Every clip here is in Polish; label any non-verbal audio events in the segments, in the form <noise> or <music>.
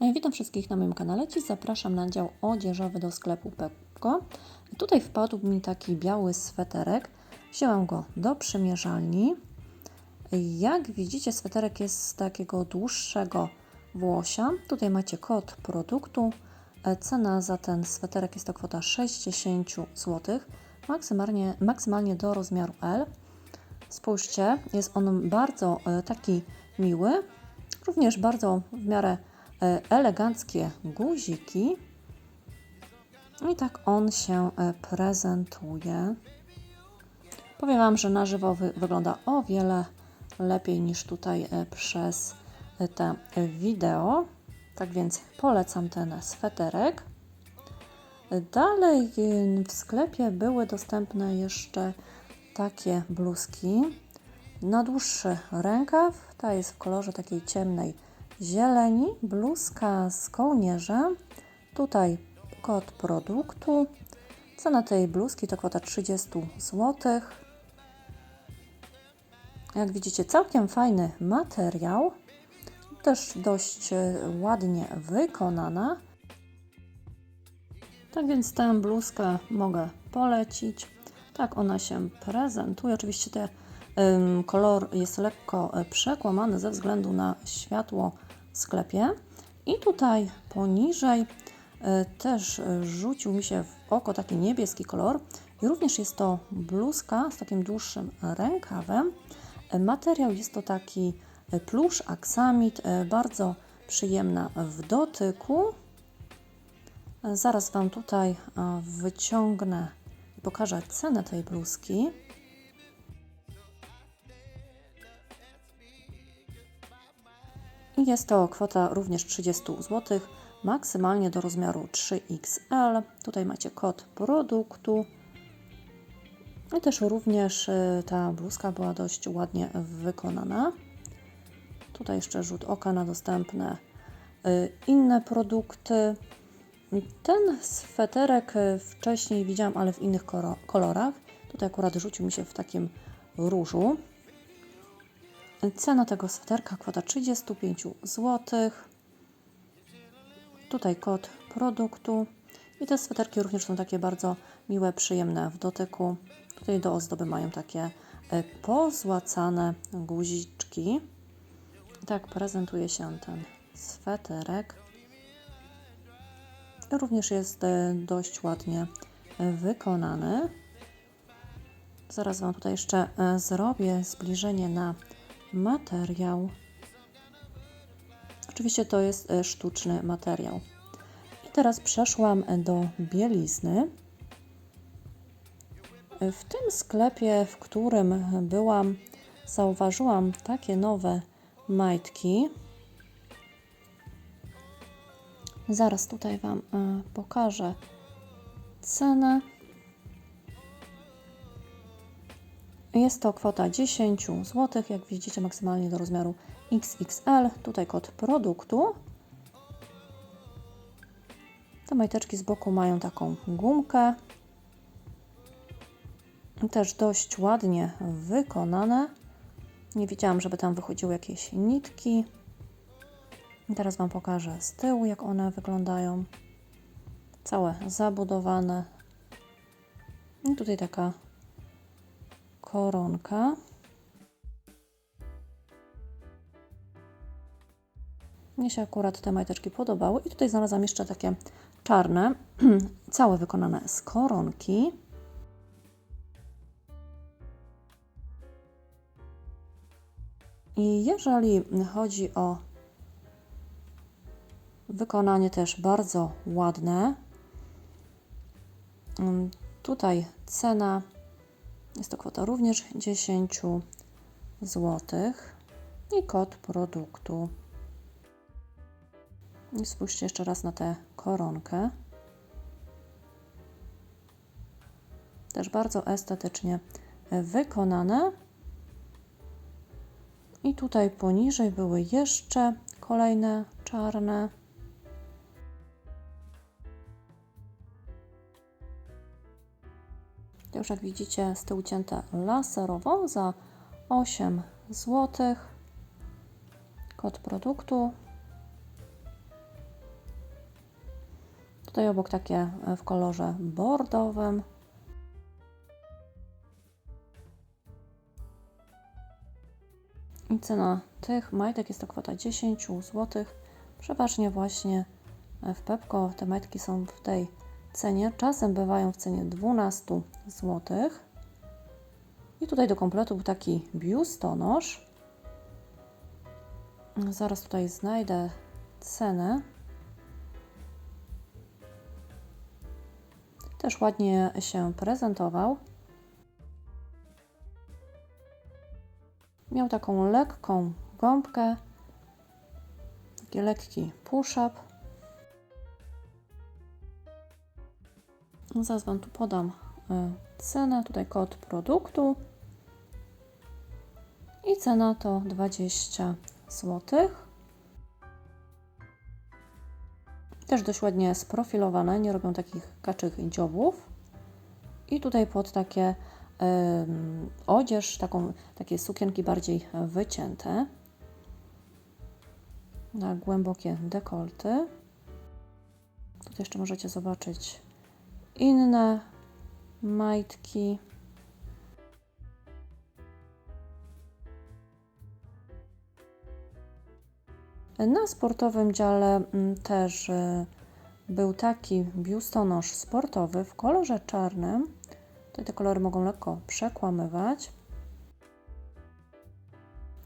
E, Witam wszystkich na moim kanale. Dziś zapraszam na dział odzieżowy do sklepu Pepko. Tutaj wpadł mi taki biały sweterek. Wzięłam go do przymierzalni. Jak widzicie, sweterek jest z takiego dłuższego włosia. Tutaj macie kod produktu. E, Cena za ten sweterek jest to kwota 60 zł, maksymalnie, maksymalnie do rozmiaru L. Spójrzcie, jest on bardzo e, taki miły, również bardzo w miarę eleganckie guziki. I tak on się e, prezentuje. Powiem Wam, że na żywo wy wygląda o wiele lepiej niż tutaj e, przez e, te e, wideo. Tak więc polecam ten sweterek. Dalej w sklepie były dostępne jeszcze takie bluzki na dłuższy rękaw. Ta jest w kolorze takiej ciemnej zieleni. Bluzka z kołnierzem. Tutaj kod produktu. Cena tej bluzki to kwota 30 zł. Jak widzicie, całkiem fajny materiał. Też dość e, ładnie wykonana. Tak więc tę bluzkę mogę polecić. Tak ona się prezentuje. Oczywiście ten kolor jest lekko e, przekłamany ze względu na światło sklepie. I tutaj poniżej y, też y, rzucił mi się w oko taki niebieski kolor. I również jest to bluzka z takim dłuższym rękawem. Y, Materiał jest to taki plusz, aksamit, bardzo przyjemna w dotyku. Zaraz Wam tutaj wyciągnę i pokażę cenę tej bluzki. I jest to kwota również 30 zł, maksymalnie do rozmiaru 3XL. Tutaj macie kod produktu. I też również y, ta bluzka była dość ładnie wykonana. Tutaj jeszcze rzut oka na dostępne y, inne produkty. Ten sweterek y, wcześniej widziałam, ale w innych kolorach. Tutaj akurat rzucił mi się w takim różu. Cena tego sweterka kwota 35 zł. Tutaj kod produktu. I te sweterki również są takie bardzo miłe, przyjemne w dotyku. Tutaj do ozdoby mają takie e, pozłacane guziczki. Tak prezentuje się ten sweterek. Również jest e, dość ładnie e, wykonany. Zaraz Wam tutaj jeszcze zrobię zbliżenie na materiał. Oczywiście to jest e, sztuczny materiał. I teraz przeszłam do bielizny. W tym sklepie, w którym byłam, zauważyłam takie nowe majtki. Zaraz tutaj Wam e, pokażę cenę. Jest to kwota 10 zł, jak widzicie maksymalnie do rozmiaru XXL. Tutaj kod produktu. Te majteczki z boku mają taką gumkę. Też dość ładnie wykonane. Nie widziałam, żeby tam wychodziły jakieś nitki. Teraz Wam pokażę z tyłu, jak one wyglądają. Całe zabudowane. I tutaj taka koronka. Mnie się akurat te majteczki podobały. I tutaj znalazłam jeszcze takie czarne, <clears throat> całe wykonane z koronki. I jeżeli chodzi o wykonanie też bardzo ładne, mm, tutaj cena jest to kwota również 10 zł i kod produktu. I spójrzcie jeszcze raz na tę koronkę. Też bardzo estetycznie wykonane. I tutaj poniżej były jeszcze kolejne czarne. Już jak widzicie z tyłu cięte laserowo za 8 zł. Kod produktu. Tutaj obok takie e, w kolorze bordowym. I cena tych majtek jest to kwota 10 zł. Przeważnie właśnie e, w Pepko te majtki są w tej cenie. Czasem bywają w cenie 12 zł. I tutaj do kompletu był taki biustonosz. Zaraz tutaj znajdę cenę. Też ładnie się prezentował. Miał taką lekką gąbkę, taki lekki push-up. Zaraz Wam tu podam y, cenę, tutaj kod produktu. I cena to 20 zł. Też dość ładnie sprofilowane, nie robią takich kaczych dziobów. I tutaj pod takie odzież, taką, takie sukienki bardziej wycięte. Na głębokie dekolty. Tutaj jeszcze możecie zobaczyć inne majtki. Na sportowym dziale mm, też y, był taki biustonosz sportowy w kolorze czarnym. Tutaj te kolory mogą lekko przekłamywać.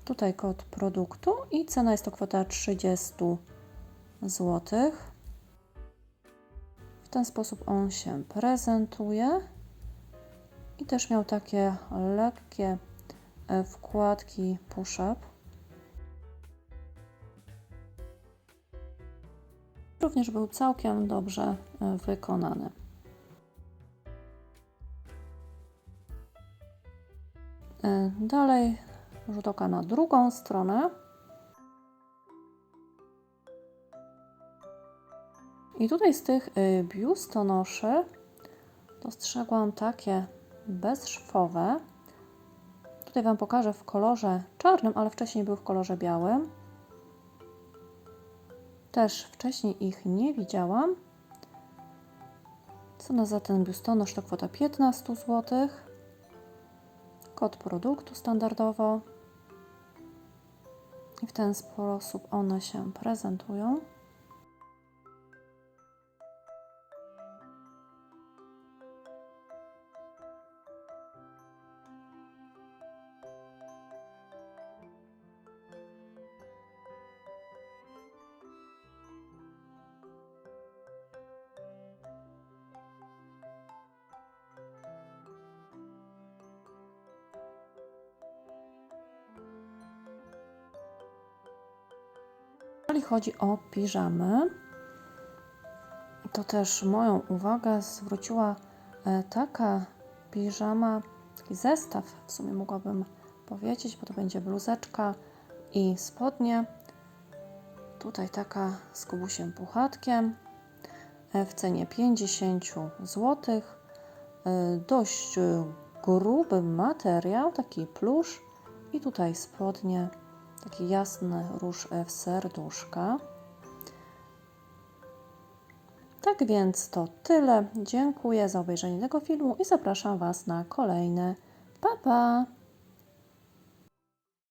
Tutaj kod produktu i cena jest to kwota 30 zł. Ten sposób on się prezentuje. I też miał takie lekkie e, wkładki push-up. Również był całkiem dobrze e, wykonany. E, Dalej rzut oka na drugą stronę. I tutaj z tych y, biustonoszy dostrzegłam takie bezszwowe. Tutaj Wam pokażę w kolorze czarnym, ale wcześniej był w kolorze białym. Też wcześniej ich nie widziałam. Cena za ten biustonosz to kwota 15 zł. Kod produktu standardowo. I w ten sposób one się prezentują. Chodzi o piżamy, to też moją uwagę zwróciła e, taka piżama, taki zestaw w sumie mogłabym powiedzieć, bo to będzie bluzeczka i spodnie. Tutaj taka z kubusiem puchatkiem e, w cenie 50 zł. E, Dość gruby materiał, taki plusz i tutaj spodnie taki jasny róż w serduszka. Tak więc to tyle. Dziękuję za obejrzenie tego filmu i zapraszam Was na kolejne. Pa, pa!